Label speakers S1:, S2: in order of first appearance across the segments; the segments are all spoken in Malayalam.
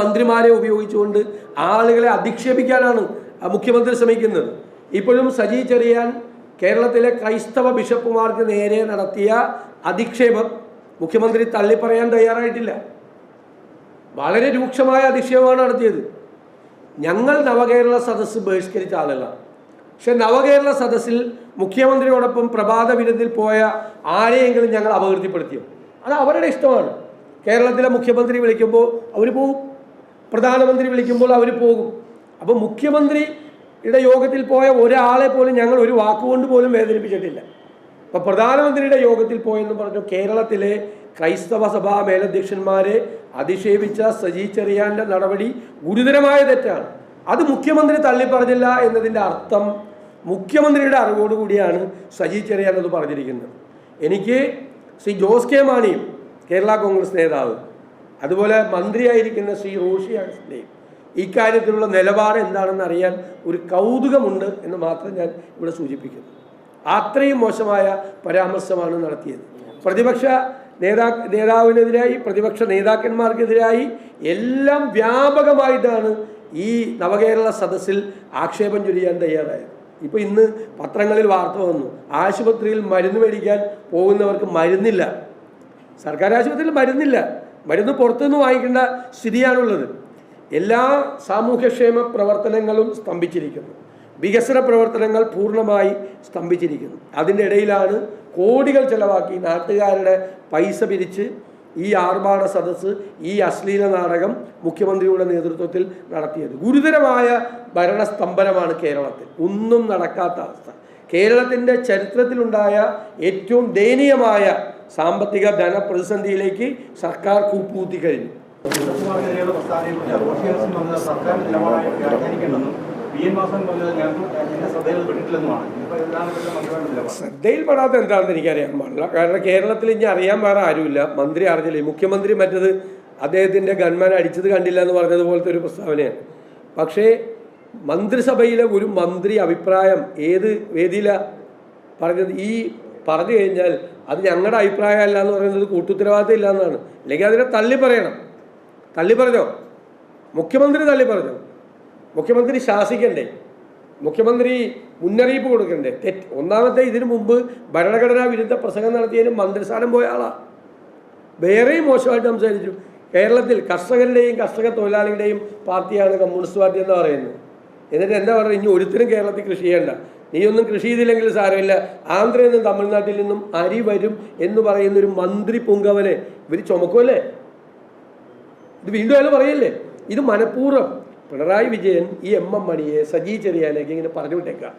S1: മന്ത്രിമാരെ ഉപയോഗിച്ചുകൊണ്ട് ആളുകളെ അധിക്ഷേപിക്കാനാണ് മുഖ്യമന്ത്രി ശ്രമിക്കുന്നത്. ഇപ്പോഴും സജി ചെറിയാൻ കേരളത്തിലെ ക്രൈസ്തവ ബിഷപ്പുമാർക്ക് നേരെ നടത്തിയ അധിക്ഷേപം മുഖ്യമന്ത്രി തള്ളിപ്പറയാൻ തയ്യാറായിട്ടില്ല. വളരെ രൂക്ഷമായ അധിക്ഷേപമാണ് നടത്തിയത്. ഞങ്ങൾ നവകേരള സദസ്സ് ബഹിഷ്കരിച്ച ആളല്ല. പക്ഷെ നവകേരള സദസ്സിൽ മുഖ്യമന്ത്രിയോടൊപ്പം പ്രഭാത വിരുന്നിൽ പോയ ആരെയെങ്കിലും ഞങ്ങൾ അപകീർത്തിപ്പെടുത്തിയോ? അത് അവരുടെ ഇഷ്ടമാണ്. കേരളത്തിലെ മുഖ്യമന്ത്രി വിളിക്കുമ്പോൾ അവർ പോകും പ്രധാനമന്ത്രി വിളിക്കുമ്പോൾ അവർ പോകും. അപ്പോൾ മുഖ്യമന്ത്രിയുടെ യോഗത്തിൽ പോയ ഒരാളെ പോലും ഞങ്ങൾ ഒരു വാക്കുകൊണ്ട് പോലും വേദനിപ്പിച്ചിട്ടില്ല. അപ്പോൾ പ്രധാനമന്ത്രിയുടെ യോഗത്തിൽ പോയെന്ന് പറഞ്ഞു കേരളത്തിലെ ക്രൈസ്തവ സഭാ മേലധ്യക്ഷന്മാരെ അധിക്ഷേപിച്ച സജി ചെറിയാന്റെ നടപടി ഗുരുതരമായ തെറ്റാണ്. അത് മുഖ്യമന്ത്രി തള്ളിപ്പറഞ്ഞില്ല എന്നതിന്റെ അർത്ഥം മുഖ്യമന്ത്രിയുടെ അറിവോടുകൂടിയാണ് സജി ചെറിയാൻ അത് പറഞ്ഞിരിക്കുന്നത്. എനിക്ക് ശ്രീ ജോസ് കെ മാണിയും കേരള കോൺഗ്രസ് നേതാവ് അതുപോലെ മന്ത്രിയായിരിക്കുന്ന ശ്രീ റോഷിയാണ് സ്നേഹം ഇക്കാര്യത്തിലുള്ള നിലപാട് എന്താണെന്ന് അറിയാൻ ഒരു കൗതുകമുണ്ട് എന്ന് മാത്രം ഞാൻ ഇവിടെ സൂചിപ്പിക്കുന്നു. അത്രയും മോശമായ പരാമർശമാണ് നടത്തിയത്. പ്രതിപക്ഷ നേതാ നേതാവിനെതിരായി പ്രതിപക്ഷ നേതാക്കന്മാർക്കെതിരായി എല്ലാം വ്യാപകമായിട്ടാണ് ഈ നവകേരള സദസ്സിൽ ആക്ഷേപം ചൊരിയാൻ തയ്യാറായത്. ഇപ്പോൾ ഇന്ന് പത്രങ്ങളിൽ വാർത്ത വന്നു. ആശുപത്രിയിൽ മരുന്ന് മേടിക്കാൻ പോകുന്നവർക്ക് മരുന്നില്ല. സർക്കാർ ആശുപത്രിയിൽ മരുന്നില്ല. മരുന്ന് പുറത്തുനിന്ന് വാങ്ങിക്കേണ്ട സ്ഥിതിയാണുള്ളത്. എല്ലാ സാമൂഹ്യക്ഷേമ പ്രവർത്തനങ്ങളും സ്തംഭിച്ചിരിക്കുന്നു. വികസന പ്രവർത്തനങ്ങൾ പൂർണമായി സ്തംഭിച്ചിരിക്കുന്നു. അതിന്റെ ഇടയിലാണ് കോടികൾ ചെലവാക്കി നാട്ടുകാരുടെ പൈസ പിരിച്ച് ഈ ആർഭാട സദസ്സ് ഈ അശ്ലീല നാടകം മുഖ്യമന്ത്രിയുടെ നേതൃത്വത്തിൽ നടത്തിയത്. ഗുരുതരമായ ഭരണസ്തംഭനമാണ് കേരളത്തിൽ. ഒന്നും നടക്കാത്ത അവസ്ഥ. കേരളത്തിന്റെ ചരിത്രത്തിലുണ്ടായ ഏറ്റവും ദയനീയമായ സാമ്പത്തിക ധനപ്രതിസന്ധിയിലേക്ക് സർക്കാർ കൂപ്പുകൂത്തി കഴിഞ്ഞു. ശ്രദ്ധയിൽപ്പെടാത്ത എന്താണെന്ന് എനിക്കറിയാൻ പാടില്ല. കാരണം കേരളത്തിൽ ഇനി അറിയാൻ വേറെ ആരുമില്ല. മന്ത്രി അറിഞ്ഞില്ല? മുഖ്യമന്ത്രി മറ്റത് അദ്ദേഹത്തിന്റെ ഗൺമാൻ അടിച്ചത് കണ്ടില്ല എന്ന് പറഞ്ഞതുപോലത്തെ ഒരു പ്രസ്താവനയാണ്. പക്ഷേ മന്ത്രിസഭയിലെ ഒരു മന്ത്രി അഭിപ്രായം ഏത് വേദിയിലാണ് പറഞ്ഞത്? ഈ പറഞ്ഞു കഴിഞ്ഞാൽ അത് ഞങ്ങളുടെ അഭിപ്രായമല്ല എന്ന് പറയുന്നത് കൂട്ടുത്തരവാദിത്തം ഇല്ല എന്നാണ് അല്ലെങ്കിൽ അതിനെ തള്ളി പറയണം. തള്ളി പറഞ്ഞോ? മുഖ്യമന്ത്രി തള്ളി പറഞ്ഞോ? മുഖ്യമന്ത്രി ശാസിക്കണ്ടേ? മുഖ്യമന്ത്രി മുന്നറിയിപ്പ് കൊടുക്കണ്ടേ? തെറ്റ്. ഒന്നാമത്തെ ഇതിനു മുമ്പ് ഭരണഘടനാ വിരുദ്ധ പ്രസംഗം നടത്തിയതിന് മന്ത്രിസ്ഥാനം പോയ ആളാ. വേറെയും മോശമായിട്ട് സംസാരിച്ചു. കേരളത്തിൽ കർഷകരുടെയും കർഷക തൊഴിലാളികളുടെയും പാർട്ടിയാണ് കമ്മ്യൂണിസ്റ്റ് പാർട്ടി എന്ന് പറയുന്നത്. എന്നിട്ട് എന്താ പറയുക? ഇനി ഒരുത്തരും കേരളത്തിൽ കൃഷി ചെയ്യണ്ട. നീ ഒന്നും കൃഷി ചെയ്തില്ലെങ്കിൽ സാരമില്ല. ആന്ധ്രയിൽ നിന്നും തമിഴ്നാട്ടിൽ നിന്നും അരി വരും എന്ന് പറയുന്ന ഒരു മന്ത്രി പുങ്കവനെ ഇവർ ചുമക്കുമല്ലേ ഇത് വീണ്ടും അയാൾ പറയല്ലേ? ഇത് മനഃപൂർവം പിണറായി വിജയൻ ഈ എം എം മണിയെ സജി ചെറിയാനൊക്കെ ഇങ്ങനെ പറഞ്ഞു വിട്ടേക്കുക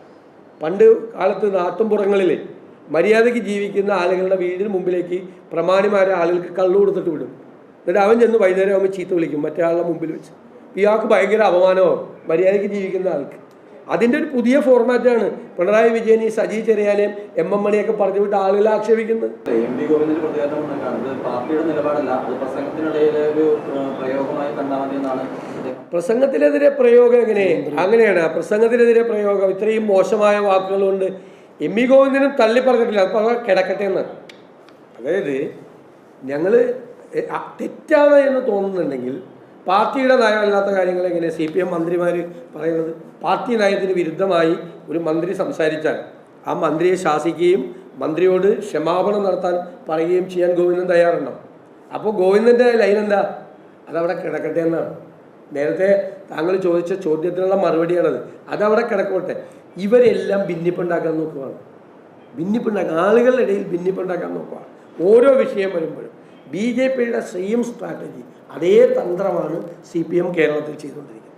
S1: പണ്ട് കാലത്ത് നാട്ടുംപുറങ്ങളിൽ മര്യാദയ്ക്ക് ജീവിക്കുന്ന ആളുകളുടെ വീടിന് മുമ്പിലേക്ക് പ്രമാണിമാരെ ആളുകൾക്ക് കള്ളു കൊടുത്തിട്ട് വിടും. എന്നിട്ട് അവൻ ചെന്ന് വൈകുന്നേരം ആകുമ്പോൾ ചീത്ത വിളിക്കും മറ്റേ ആളുടെ മുമ്പിൽ വെച്ച്. ഇയാൾക്ക് ഭയങ്കര അപമാനമോ മര്യാദയ്ക്ക് ജീവിക്കുന്ന ആൾക്ക്. അതിന്റെ ഒരു പുതിയ ഫോർമാറ്റാണ് പിണറായി വിജയൻ ഈ സജി ചെറിയാനെയും എം എം മണിയൊക്കെ പറഞ്ഞു വിട്ട് ആളുകളെ ആക്ഷേപിക്കുന്നത്.
S2: എം പി ഗോവിന്ദന്റെ പ്രതികരണം പാർട്ടിയുടെ നിലപാടല്ല. അത് ഒരു പ്രയോഗമായി കണ്ടാൽ മതി എന്നാണ്
S1: പ്രസംഗത്തിനെതിരെ പ്രയോഗം എങ്ങനെ? അങ്ങനെയാണ്. പ്രസംഗത്തിനെതിരെ പ്രയോഗം. ഇത്രയും മോശമായ വാക്കുകളുണ്ട്. എം ഇ ഗോവിന്ദനും തള്ളി പറഞ്ഞിട്ടില്ല. അത് കിടക്കട്ടെ എന്ന്. അതായത് ഞങ്ങൾ തെറ്റാണ് എന്ന് തോന്നുന്നുണ്ടെങ്കിൽ പാർട്ടിയുടെ നയമല്ലാത്ത കാര്യങ്ങൾ എങ്ങനെ സി പി എം മന്ത്രിമാർ പറയുന്നത്? പാർട്ടി നയത്തിന് വിരുദ്ധമായി ഒരു മന്ത്രി സംസാരിച്ചാൽ ആ മന്ത്രിയെ ശാസിക്കുകയും മന്ത്രിയോട് ക്ഷമാപണം നടത്താൻ പറയുകയും ചെയ്യാൻ ഗോവിന്ദൻ തയ്യാറുണ്ടോ? അപ്പോൾ ഗോവിന്ദന്റെ ലൈൻ എന്താ അതവിടെ കിടക്കട്ടെ എന്നാണ്. നേരത്തെ താങ്കൾ ചോദിച്ച ചോദ്യത്തിനുള്ള മറുപടിയാണത്. അതവിടെ കിടക്കോട്ടെ. ഇവരെല്ലാം ഭിന്നിപ്പുണ്ടാക്കാൻ നോക്കുകയാണ് ഭിന്നിപ്പുണ്ടാക്കാൻ ആളുകളുടെ ഇടയിൽ ഭിന്നിപ്പുണ്ടാക്കാൻ നോക്കുക ഓരോ വിഷയം വരുമ്പോഴും. ബി ജെ പിയുടെ സെയിം സ്ട്രാറ്റജി അതേ തന്ത്രമാണ് സി പി എം കേരളത്തിൽ ചെയ്തുകൊണ്ടിരിക്കുന്നത്.